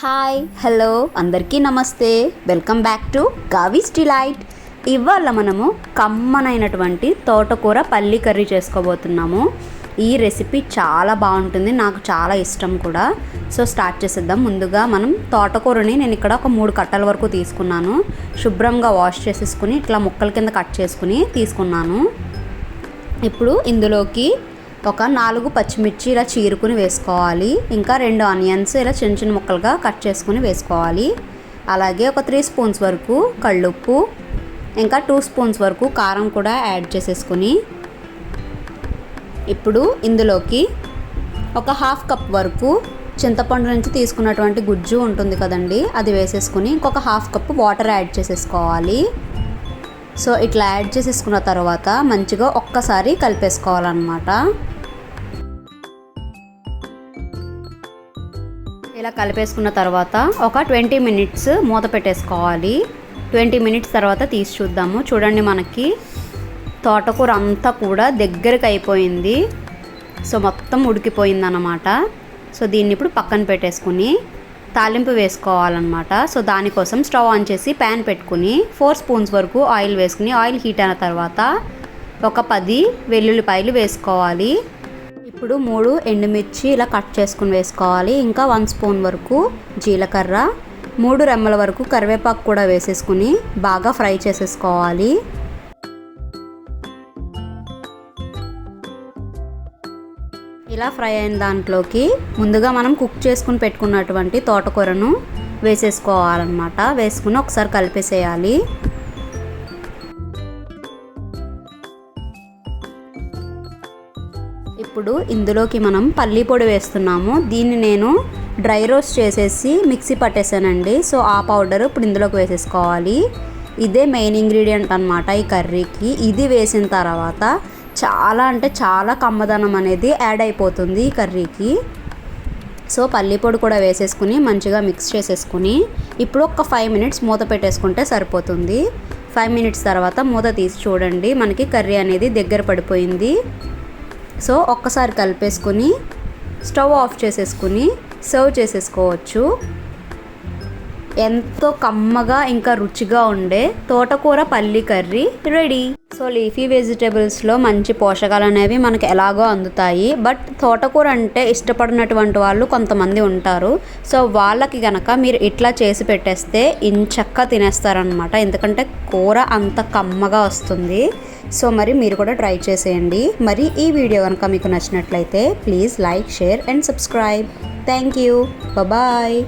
Hi hello అందరికీ నమస్తే. Welcome back to Gavi's Delight. ఇవాళ మనము కమ్మనైనటువంటి తోటకూర పల్లి కర్రీ చేసుకోబోతున్నాము. ఈ రెసిపీ చాలా బాగుంటుంది నాకు చాలా ఇష్టం కూడా. సో స్టార్ట్ చేసేద్దాం. ముందుగా మనం తోటకూరని నేను ఇక్కడ ఒక మూడు కట్టల వరకు తీసుకున్నాను. శుభ్రంగా వాష్ చేసేసుకుని ఇట్లా ముక్కల కింద కట్ చేసుకుని తీసుకున్నాను. ఇప్పుడు ఇందులోకి ఒక నాలుగు పచ్చిమిర్చి ఇలా చీరుకుని వేసుకోవాలి. ఇంకా రెండు ఆనియన్స్ ఇలా చిన్న చిన్న ముక్కలుగా కట్ చేసుకుని వేసుకోవాలి. అలాగే ఒక త్రీ స్పూన్స్ వరకు కళ్ళుప్పు ఇంకా టూ స్పూన్స్ వరకు కారం కూడా యాడ్ చేసేసుకుని ఇప్పుడు ఇందులోకి ఒక హాఫ్ కప్ వరకు చింతపండు నుంచి తీసుకున్నటువంటి గుజ్జు ఉంటుంది కదండి అది వేసేసుకుని ఇంకొక హాఫ్ కప్ వాటర్ యాడ్ చేసేసుకోవాలి. సో ఇట్లా యాడ్ చేసేసుకున్న తర్వాత మంచిగా ఒక్కసారి కలిపేసుకోవాలన్నమాట. ఇలా కలిపేసుకున్న తర్వాత ఒక ట్వంటీ మినిట్స్ మూత పెట్టేసుకోవాలి. ట్వంటీ మినిట్స్ తర్వాత తీసి చూద్దాము. చూడండి మనకి తోటకూర అంతా కూడా దగ్గరకు అయిపోయింది. సో మొత్తం ఉడికిపోయిందన్నమాట. సో దీన్ని ఇప్పుడు పక్కన పెట్టేసుకుని తాలింపు వేసుకోవాలన్నమాట. సో దానికోసం స్టవ్ ఆన్ చేసి ప్యాన్ పెట్టుకుని ఫోర్ స్పూన్స్ వరకు ఆయిల్ వేసుకుని ఆయిల్ హీట్ అయిన తర్వాత ఒక పది వెల్లుల్లిపాయలు వేసుకోవాలి. ఇప్పుడు మూడు ఎండుమిర్చి ఇలా కట్ చేసుకుని వేసుకోవాలి. ఇంకా వన్ స్పూన్ వరకు జీలకర్ర మూడు రెమ్మల వరకు కరివేపాకు కూడా వేసేసుకుని బాగా ఫ్రై చేసేసుకోవాలి. ఇలా ఫ్రై అయిన దాంట్లోకి ముందుగా మనం కుక్ చేసుకుని పెట్టుకున్నటువంటి తోటకూరను వేసేసుకోవాలన్నమాట. వేసుకుని ఒకసారి కలిపేసేయాలి. ఇప్పుడు ఇందులోకి మనం పల్లీ పొడి వేస్తున్నాము. దీన్ని నేను డ్రై రోస్ట్ చేసేసి మిక్సీ పట్టేసానండి. సో ఆ పౌడర్ ఇప్పుడు ఇందులోకి వేసేసుకోవాలి. ఇదే మెయిన్ ఇంగ్రీడియంట్ అనమాట ఈ కర్రీకి. ఇది వేసిన తర్వాత చాలా అంటే చాలా కమ్మదనం అనేది యాడ్ అయిపోతుంది ఈ కర్రీకి. సో పల్లి పొడి కూడా వేసేసుకుని మంచిగా మిక్స్ చేసేసుకుని ఇప్పుడు ఒక ఫైవ్ మినిట్స్ మూత పెట్టేసుకుంటే సరిపోతుంది. ఫైవ్ మినిట్స్ తర్వాత మూత తీసి చూడండి మనకి కర్రీ అనేది దగ్గర పడిపోయింది. సో ఒక్కసారి కలిపేసుకుని స్టవ్ ఆఫ్ చేసేసుకుని సర్వ్ చేసేసుకోవచ్చు. ఎంతో కమ్మగా ఇంకా రుచిగా ఉండే తోటకూర పల్లి కర్రీ రెడీ. సో లీఫీ వెజిటేబుల్స్లో మంచి పోషకాలు అనేవి మనకు ఎలాగో అందుతాయి. బట్ తోటకూర అంటే ఇష్టపడినటువంటి వాళ్ళు కొంతమంది ఉంటారు. సో వాళ్ళకి గనక మీరు ఇట్లా చేసి పెట్టేస్తే ఇంచక్క తినేస్తారనమాట ఎందుకంటే కూర అంత కమ్మగా వస్తుంది. సో మరి మీరు కూడా ట్రై చేసేయండి. మరి ఈ వీడియో కనుక మీకు నచ్చినట్లయితే please like share and subscribe. Thank you. Bye